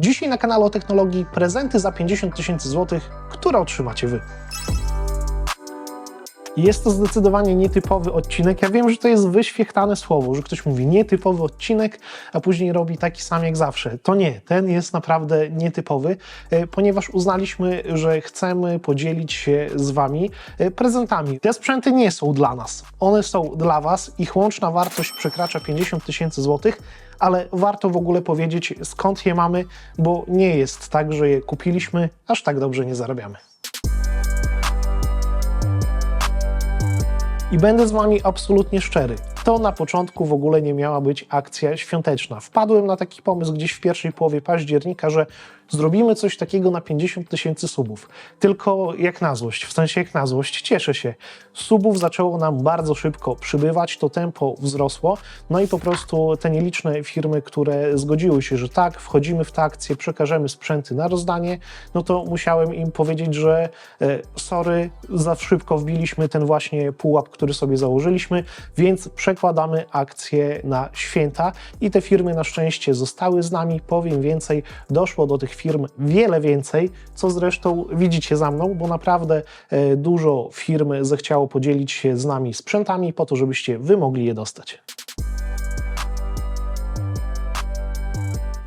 Dzisiaj na kanale o technologii prezenty za 50 tysięcy złotych, które otrzymacie Wy. Jest to zdecydowanie nietypowy odcinek. Ja wiem, że to jest wyświechtane słowo, że ktoś mówi nietypowy odcinek, a później robi taki sam jak zawsze. To nie, ten jest naprawdę nietypowy, e, ponieważ uznaliśmy, że chcemy podzielić się z Wami e, prezentami. Te sprzęty nie są dla nas, one są dla Was. Ich łączna wartość przekracza 50 tysięcy złotych, ale warto w ogóle powiedzieć skąd je mamy, bo nie jest tak, że je kupiliśmy, aż tak dobrze nie zarabiamy. I będę z Wami absolutnie szczery. To na początku w ogóle nie miała być akcja świąteczna. Wpadłem na taki pomysł gdzieś w pierwszej połowie października, że zrobimy coś takiego na 50 tysięcy subów. Tylko jak na złość, w sensie jak na złość, cieszę się. Subów zaczęło nam bardzo szybko przybywać, to tempo wzrosło, no i po prostu te nieliczne firmy, które zgodziły się, że tak, wchodzimy w tę akcję, przekażemy sprzęty na rozdanie, no to musiałem im powiedzieć, że e, sorry, za szybko wbiliśmy ten właśnie pułap, który sobie założyliśmy, więc przekładamy akcję na święta i te firmy na szczęście zostały z nami. Powiem więcej, doszło do tych firm wiele więcej, co zresztą widzicie za mną, bo naprawdę e, dużo firm zechciało podzielić się z nami sprzętami po to, żebyście wy mogli je dostać.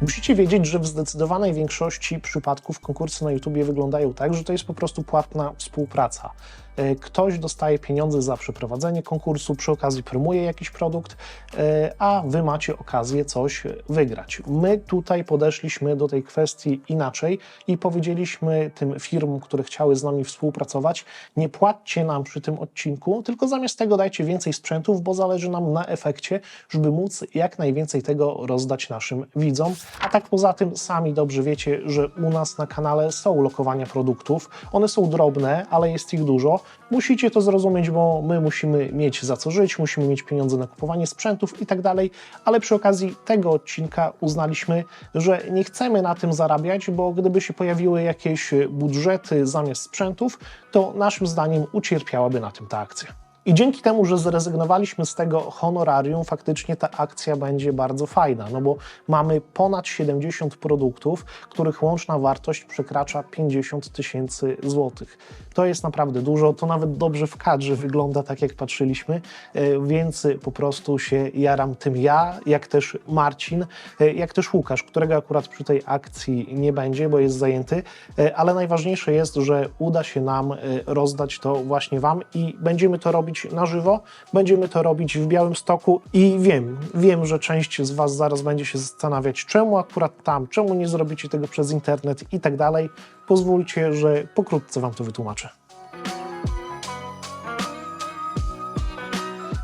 Musicie wiedzieć, że w zdecydowanej większości przypadków konkursy na YouTubie wyglądają tak, że to jest po prostu płatna współpraca. E, Ktoś dostaje pieniądze za przeprowadzenie konkursu, przy okazji promuje jakiś produkt, e, a wy macie okazję coś wygrać. My tutaj podeszliśmy do tej kwestii inaczej i powiedzieliśmy tym firmom, które chciały z nami współpracować, nie płaccie nam przy tym odcinku, tylko zamiast tego dajcie więcej sprzętów, bo zależy nam na efekcie, żeby móc jak najwięcej tego rozdać naszym widzom. A tak poza tym sami dobrze wiecie, że u nas na kanale są lokowania produktów. One są drobne, ale jest ich dużo. Musicie to zrozumieć, bo my musimy mieć za co żyć, musimy mieć pieniądze na kupowanie sprzętów i tak dalej, ale przy okazji tego odcinka uznaliśmy, że nie chcemy na tym zarabiać, bo gdyby się pojawiły jakieś budżety zamiast sprzętów, to naszym zdaniem ucierpiałaby na tym ta akcja. I dzięki temu, że zrezygnowaliśmy z tego honorarium, faktycznie ta akcja będzie bardzo fajna, no bo mamy ponad 70 produktów, których łączna wartość przekracza 50 tysięcy złotych. To jest naprawdę dużo, to nawet dobrze w kadrze wygląda tak, jak patrzyliśmy, e, więc po prostu się jaram tym ja, jak też Marcin, e, jak też Łukasz, którego akurat przy tej akcji nie będzie, bo jest zajęty, e, ale najważniejsze jest, że uda się nam rozdać to właśnie Wam i będziemy to robić na żywo, będziemy to robić w Białym Stoku i wiem, wiem, że część z Was zaraz będzie się zastanawiać, czemu akurat tam, czemu nie zrobicie tego przez internet i tak dalej. Pozwólcie, że pokrótce Wam to wytłumaczę.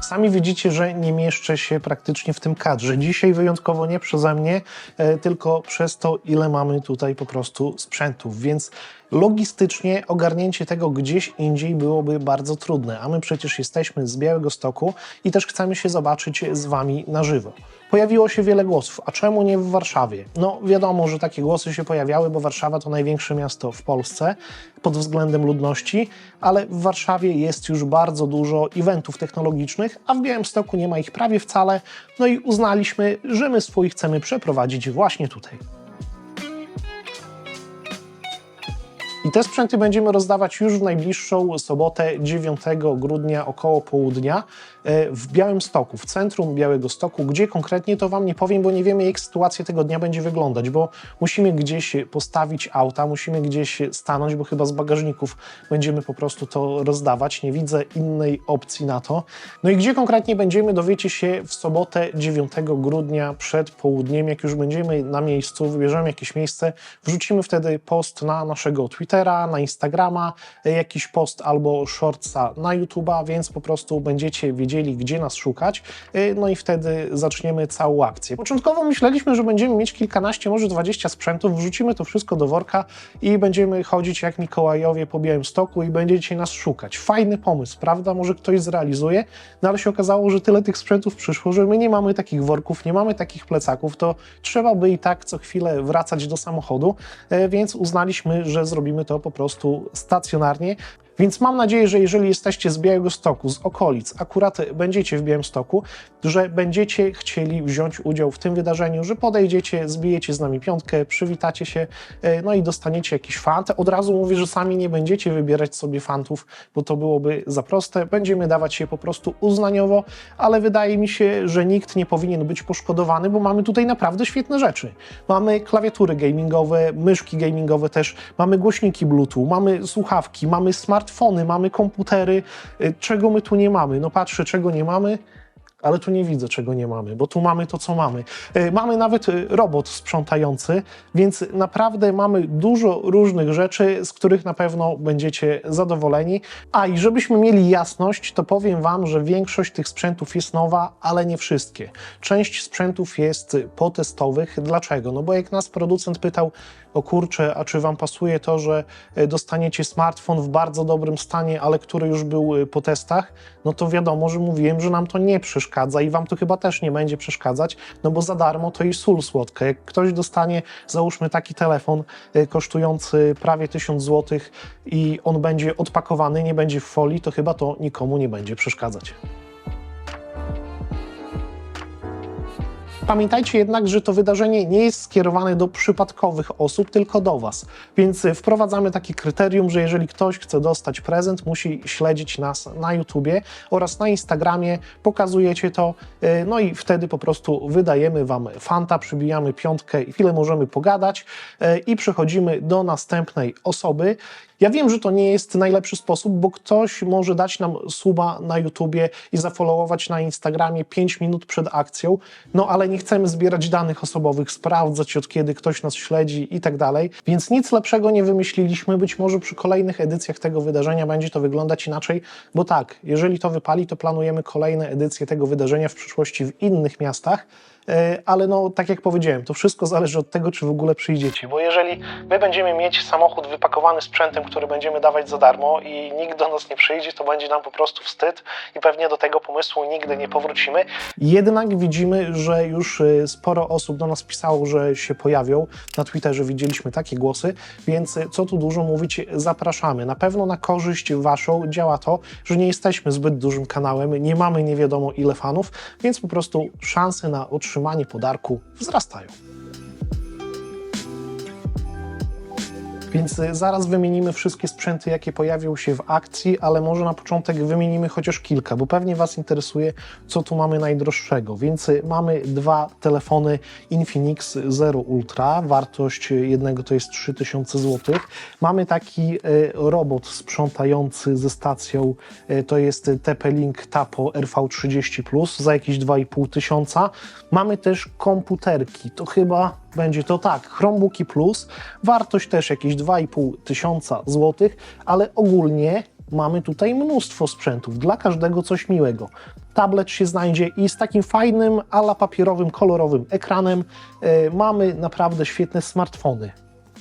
Sami widzicie, że nie mieszczę się praktycznie w tym kadrze. Dzisiaj wyjątkowo nie przeze mnie, e, tylko przez to, ile mamy tutaj po prostu sprzętów, więc logistycznie ogarnięcie tego gdzieś indziej byłoby bardzo trudne, a my przecież jesteśmy z Białego Stoku i też chcemy się zobaczyć z Wami na żywo. Pojawiło się wiele głosów, a czemu nie w Warszawie? No wiadomo, że takie głosy się pojawiały, bo Warszawa to największe miasto w Polsce pod względem ludności, ale w Warszawie jest już bardzo dużo eventów technologicznych, a w Białymstoku nie ma ich prawie wcale, no i uznaliśmy, że my swój chcemy przeprowadzić właśnie tutaj. I te sprzęty będziemy rozdawać już w najbliższą sobotę 9 grudnia około południa w Białym Stoku, w centrum Białego Stoku. Gdzie konkretnie to Wam nie powiem, bo nie wiemy jak sytuacja tego dnia będzie wyglądać, bo musimy gdzieś postawić auta, musimy gdzieś stanąć, bo chyba z bagażników będziemy po prostu to rozdawać. Nie widzę innej opcji na to. No i gdzie konkretnie będziemy dowiecie się w sobotę 9 grudnia przed południem. Jak już będziemy na miejscu, wybierzemy jakieś miejsce, wrzucimy wtedy post na naszego Twittera, na Instagrama, e, jakiś post albo shortsa na YouTube'a, więc po prostu będziecie wiedzieli, gdzie nas szukać. E, no i wtedy zaczniemy całą akcję. Początkowo myśleliśmy, że będziemy mieć kilkanaście, może 20 sprzętów, wrzucimy to wszystko do worka i będziemy chodzić jak Mikołajowie po Białym Stoku i będziecie nas szukać. Fajny pomysł, prawda? Może ktoś zrealizuje, no ale się okazało, że tyle tych sprzętów przyszło, że my nie mamy takich worków, nie mamy takich plecaków, to trzeba by i tak co chwilę wracać do samochodu, e, więc uznaliśmy, że zrobimy to po prostu stacjonarnie. Więc mam nadzieję, że jeżeli jesteście z Białegostoku, z okolic, akurat będziecie w Białymstoku, że będziecie chcieli wziąć udział w tym wydarzeniu, że podejdziecie, zbijecie z nami piątkę, przywitacie się, e, no i dostaniecie jakiś fant. Od razu mówię, że sami nie będziecie wybierać sobie fantów, bo to byłoby za proste. Będziemy dawać je po prostu uznaniowo, ale wydaje mi się, że nikt nie powinien być poszkodowany, bo mamy tutaj naprawdę świetne rzeczy. Mamy klawiatury gamingowe, myszki gamingowe też, mamy głośniki Bluetooth, mamy słuchawki, mamy smartfony, mamy komputery. Y, Czego my tu nie mamy? No patrzę, czego nie mamy. Ale tu nie widzę, czego nie mamy, bo tu mamy to, co mamy. Y, Mamy nawet y, robot sprzątający, więc naprawdę mamy dużo różnych rzeczy, z których na pewno będziecie zadowoleni. A i żebyśmy mieli jasność, to powiem Wam, że większość tych sprzętów jest nowa, ale nie wszystkie. Część sprzętów jest potestowych. Dlaczego? No bo jak nas producent pytał, o kurczę, a czy Wam pasuje to, że e, dostaniecie smartfon w bardzo dobrym stanie, ale który już był e, po testach, no to wiadomo, że mówiłem, że nam to nie przeszkadza i Wam to chyba też nie będzie przeszkadzać, no bo za darmo to i sól słodka. Jak ktoś dostanie, załóżmy taki telefon e, kosztujący prawie 1000 zł i on będzie odpakowany, nie będzie w folii, to chyba to nikomu nie będzie przeszkadzać. Pamiętajcie jednak, że to wydarzenie nie jest skierowane do przypadkowych osób, tylko do Was. Więc y, wprowadzamy takie kryterium, że jeżeli ktoś chce dostać prezent, musi śledzić nas na YouTubie oraz na Instagramie, pokazujecie to, y, no i wtedy po prostu wydajemy Wam fanta, przybijamy piątkę i chwilę możemy pogadać y, i przechodzimy do następnej osoby. Ja wiem, że to nie jest najlepszy sposób, bo ktoś może dać nam suba na YouTubie i zafollowować na Instagramie 5 minut przed akcją, no ale nie chcemy zbierać danych osobowych, sprawdzać od kiedy ktoś nas śledzi i tak dalej, więc nic lepszego nie wymyśliliśmy. Być może przy kolejnych edycjach tego wydarzenia będzie to wyglądać inaczej, bo tak, jeżeli to wypali, to planujemy kolejne edycje tego wydarzenia w przyszłości w innych miastach. E, ale no, tak jak powiedziałem, to wszystko zależy od tego, czy w ogóle przyjdziecie, bo jeżeli my będziemy mieć samochód wypakowany sprzętem, który będziemy dawać za darmo i nikt do nas nie przyjdzie, to będzie nam po prostu wstyd i pewnie do tego pomysłu nigdy nie powrócimy. Jednak widzimy, że już e, sporo osób do nas pisało, że się pojawią. Na Twitterze widzieliśmy takie głosy, więc e, co tu dużo mówić, zapraszamy. Na pewno na korzyść waszą działa to, że nie jesteśmy zbyt dużym kanałem, nie mamy nie wiadomo ile fanów, więc po prostu szanse na otrzymanie podarku wzrastają. Więc y, zaraz wymienimy wszystkie sprzęty, jakie pojawią się w akcji, ale może na początek wymienimy chociaż kilka, bo pewnie Was interesuje, co tu mamy najdroższego. Więc y, mamy dwa telefony Infinix Zero Ultra, wartość jednego to jest 3000 zł. Mamy taki y, robot sprzątający ze stacją, y, to jest TP-Link Tapo RV30+, za jakieś 2,5 tysiąca. Mamy też komputerki, to chyba będzie to tak, Chromebooki Plus, wartość też jakieś 2,5 tysiąca złotych, ale ogólnie mamy tutaj mnóstwo sprzętów, dla każdego coś miłego. Tablet się znajdzie i z takim fajnym, ala papierowym, kolorowym ekranem e, mamy naprawdę świetne smartfony.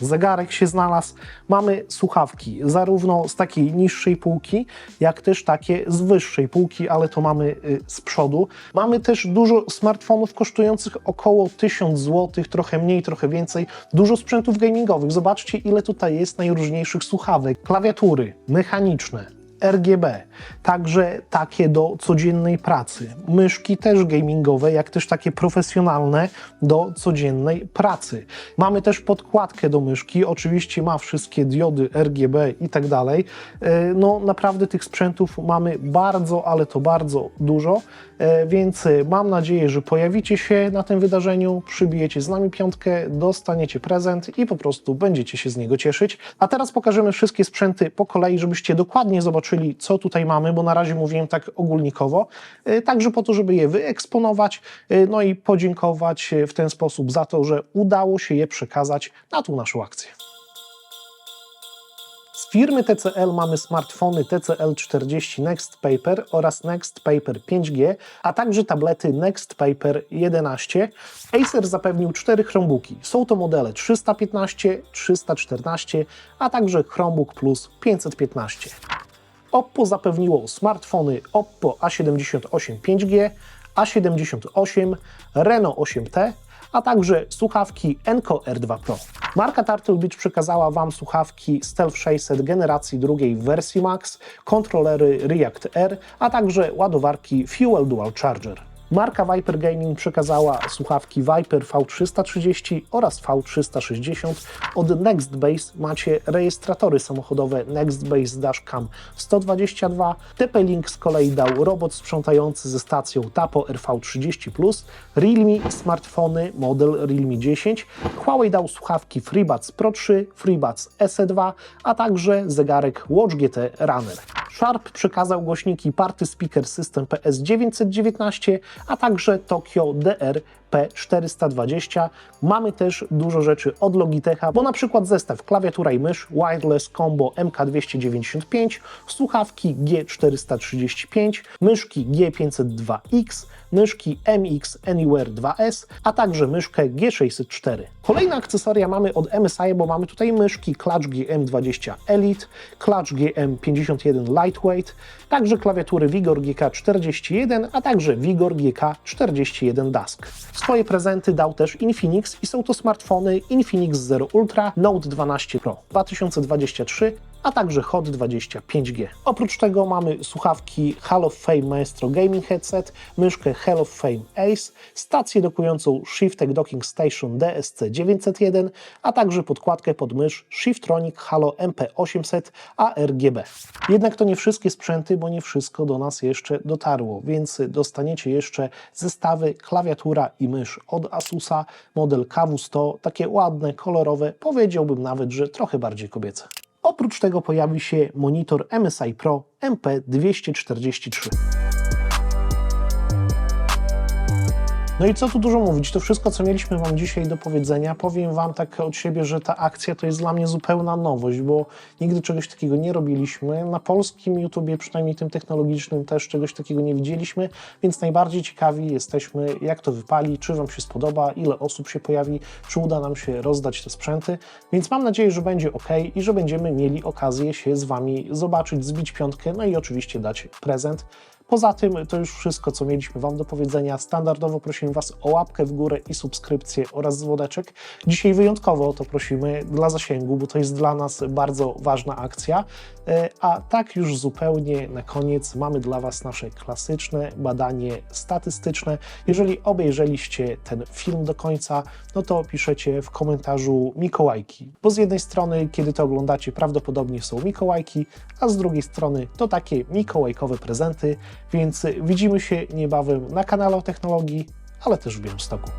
Zegarek się znalazł, mamy słuchawki, zarówno z takiej niższej półki, jak też takie z wyższej półki, ale to mamy y, z przodu. Mamy też dużo smartfonów kosztujących około 1000 zł, trochę mniej, trochę więcej. Dużo sprzętów gamingowych. Zobaczcie, ile tutaj jest najróżniejszych słuchawek, klawiatury mechaniczne, RGB, także takie do codziennej pracy. Myszki też gamingowe, jak też takie profesjonalne do codziennej pracy. Mamy też podkładkę do myszki, oczywiście ma wszystkie diody RGB i tak dalej. E, No naprawdę tych sprzętów mamy bardzo, ale to bardzo dużo, e, więc e, mam nadzieję, że pojawicie się na tym wydarzeniu, przybijecie z nami piątkę, dostaniecie prezent i po prostu będziecie się z niego cieszyć. A teraz pokażemy wszystkie sprzęty po kolei, żebyście dokładnie zobaczyli, co tutaj mamy, bo na razie mówiłem tak ogólnikowo, e, także po to, żeby je wyeksponować, e, no i podziękować e, w ten sposób za to, że udało się je przekazać na tą naszą akcję. Z firmy TCL mamy smartfony TCL 40 Next Paper oraz Next Paper 5G, a także tablety Next Paper 11. Acer zapewnił cztery Chromebooki. Są to modele 315, 314, a także Chromebook Plus 515. Oppo zapewniło smartfony Oppo A78 5G, A78, Reno 8T, a także słuchawki Enco R2 Pro. Marka Turtle Beach przekazała Wam słuchawki Stealth 600 generacji drugiej wersji Max, kontrolery React R, a także ładowarki Fuel Dual Charger. Marka Viper Gaming przekazała słuchawki Viper V330 oraz V360. Od NextBase macie rejestratory samochodowe NextBase Dashcam 122. TP-Link z kolei dał robot sprzątający ze stacją Tapo RV30+, Realme smartfony model Realme 10, Huawei dał słuchawki FreeBuds Pro 3, FreeBuds SE2, a także zegarek Watch GT Runner. Sharp przekazał głośniki Party Speaker System PS919, a także Tokyo DR P420. Mamy też dużo rzeczy od Logitecha, bo na przykład zestaw klawiatura i mysz Wireless Combo MK295, słuchawki G435, myszki G502X, myszki MX Anywhere 2S, a także myszkę G604. Kolejne akcesoria mamy od MSI, bo mamy tutaj myszki Clutch GM20 Elite, Clutch GM51 Lightweight, także klawiatury Vigor GK41, a także Vigor GK41 Dusk. Swoje prezenty dał też Infinix i są to smartfony Infinix Zero Ultra, Note 12 Pro 2023, a także Hot 20 5G. Oprócz tego mamy słuchawki Hall of Fame Maestro Gaming Headset, myszkę Hall of Fame Ace, stację dokującą Shiftek Docking Station DSC901, a także podkładkę pod mysz Shiftronic Halo MP800 ARGB. Jednak to nie wszystkie sprzęty, bo nie wszystko do nas jeszcze dotarło, więc dostaniecie jeszcze zestawy klawiatura i mysz od Asusa, model KW100, takie ładne, kolorowe, powiedziałbym nawet, że trochę bardziej kobiece. Oprócz tego pojawi się monitor MSI Pro MP243. No i co tu dużo mówić, to wszystko, co mieliśmy Wam dzisiaj do powiedzenia. Powiem Wam tak od siebie, że ta akcja to jest dla mnie zupełna nowość, bo nigdy czegoś takiego nie robiliśmy. Na polskim YouTubie, przynajmniej tym technologicznym, też czegoś takiego nie widzieliśmy, więc najbardziej ciekawi jesteśmy, jak to wypali, czy Wam się spodoba, ile osób się pojawi, czy uda nam się rozdać te sprzęty. Więc mam nadzieję, że będzie ok i że będziemy mieli okazję się z Wami zobaczyć, zbić piątkę, no i oczywiście dać prezent. Poza tym to już wszystko, co mieliśmy Wam do powiedzenia. Standardowo prosimy Was o łapkę w górę i subskrypcję oraz dzwoneczek. Dzisiaj wyjątkowo to prosimy dla zasięgu, bo to jest dla nas bardzo ważna akcja. E, A tak już zupełnie na koniec mamy dla Was nasze klasyczne badanie statystyczne. Jeżeli obejrzeliście ten film do końca, no to piszecie w komentarzu Mikołajki, bo z jednej strony, kiedy to oglądacie, prawdopodobnie są Mikołajki, a z drugiej strony to takie mikołajkowe prezenty, więc widzimy się niebawem na kanale o technologii, ale też w Białymstoku.